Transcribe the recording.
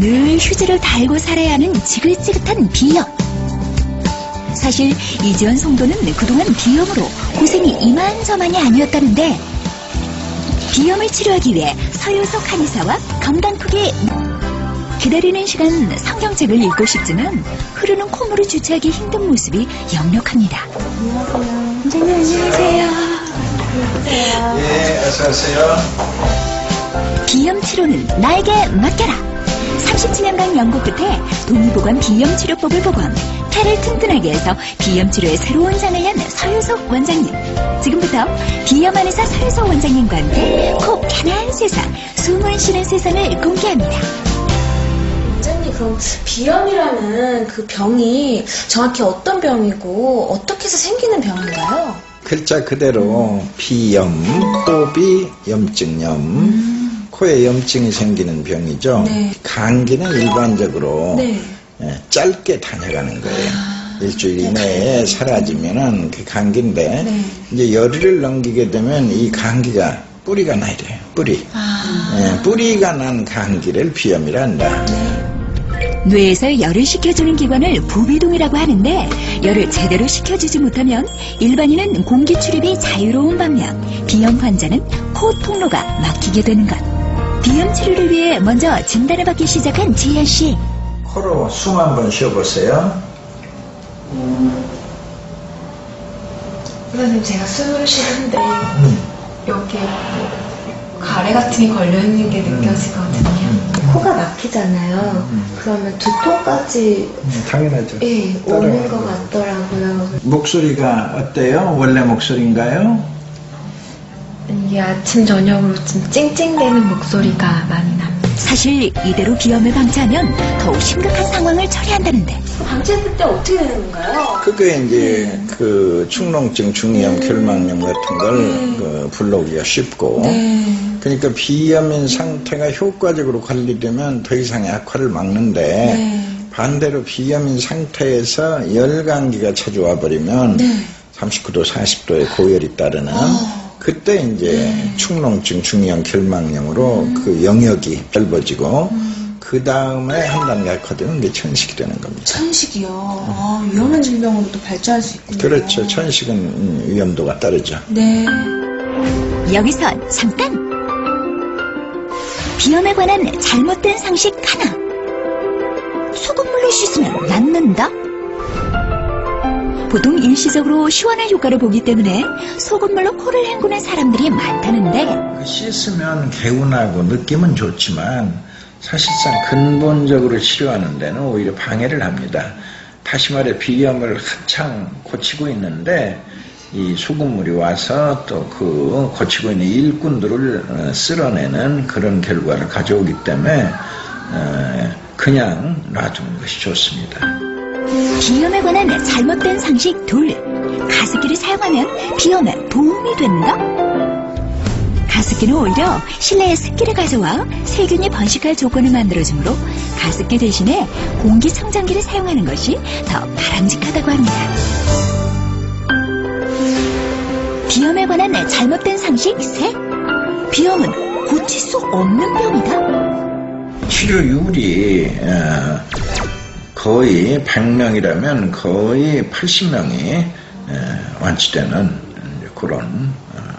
늘 휴지를 달고 살아야 하는 지긋지긋한 비염. 사실 이지원 성도는 그동안 비염으로 고생이 이만저만이 아니었다는데 비염을 치료하기 위해 서유석 한의사와 건강크게 기다리는 시간 성경책을 읽고 싶지만 흐르는 콧물을 주체하기 힘든 모습이 역력합니다. 원장님 안녕하세요. 예, 어서 오세요. 비염 치료는 나에게 맡겨라. 37년간 연구 끝에 동의보감 비염 치료법을 복원, 폐를 튼튼하게 해서 비염 치료의 새로운 장을 연 서유석 원장님. 지금부터 비염 안에서 서유석 원장님과 함께 코 편한 세상, 숨을 쉬는 세상을 공개합니다. 원장님 그럼 비염이라는 그 병이 정확히 어떤 병이고 어떻게 해서 생기는 병인가요? 글자 그대로 비염, 호비 염증염, 코에 염증이 생기는 병이죠. 네. 감기는 일반적으로 네. 예, 짧게 다녀가는 거예요. 일주일 이내에 사라지면은 그 감기인데 네. 이제 열흘을 넘기게 되면 이 감기가 뿌리가 나야 돼요. 뿌리. 아, 예, 뿌리가 난 감기를 비염이라 한다. 뇌에서 열을 식혀주는 기관을 부비동이라고 하는데 열을 제대로 식혀주지 못하면 일반인은 공기 출입이 자유로운 반면 비염 환자는 코 통로가 막히게 되는 것. 비염 치료를 위해 먼저 진단을 받기 시작한 지현 씨. 코로 숨 한번 쉬어보세요. 선생님 제가 숨을 쉬는데 음. 여기 뭐 가래 같은 게 걸려 있는 게 느껴지거든요. 코가 막히잖아요. 그러면 두통까지 음, 당연하죠. 예, 오는 것 같더라고요. 목소리가 어때요? 원래 목소리인가요? 이게 아침 저녁으로 좀 찡찡대는 목소리가 많이 납니다. 사실 이대로 비염을 방치하면 더욱 심각한 상황을 처리한다는데 방치했을 때 어떻게 되는 건가요? 그게 이제 그 축농증, 중이염, 결막염 같은 걸 그 불러오기가 쉽고 네. 그러니까 비염인 상태가 효과적으로 관리되면 더 이상의 악화를 막는데 네. 반대로 비염인 상태에서 열감기가 찾아와 버리면 네. 39도, 40도의 고열이 따르는 어. 그때 이제 축농증, 중이염, 결막염으로 그 영역이 넓어지고 그 다음에 한 단계 악화되면 이게 천식이 되는 겁니다. 천식이요. 아, 위험한 질병으로도 발전할 수 있군요. 그렇죠. 천식은 음, 위험도가 따르죠. 네. 여기서 잠깐! 비염에 관한 잘못된 상식 하나. 소금물로 씻으면 낫는다? 보통 일시적으로 시원한 효과를 보기 때문에 소금물로 코를 헹구는 사람들이 많다는데 그 씻으면 개운하고 느낌은 좋지만 사실상 근본적으로 치료하는 데는 오히려 방해를 합니다. 다시 말해 비염을 한창 고치고 있는데 이 소금물이 와서 또 그 고치고 있는 일꾼들을 어, 쓸어내는 그런 결과를 가져오기 때문에 어, 그냥 놔두는 것이 좋습니다. 비염에 관한 잘못된 상식 둘. 가습기를 사용하면 비염에 도움이 된다? 가습기는 오히려 실내에 습기를 가져와 세균이 번식할 조건을 만들어주므로 가습기 대신에 공기 청정기를 사용하는 것이 더 바람직하다고 합니다. 비염에 관한 잘못된 상식 셋. 비염은 고칠 수 없는 병이다. 치료율이 어, 거의 100명이라면 거의 80명이 완치되는 그런 어,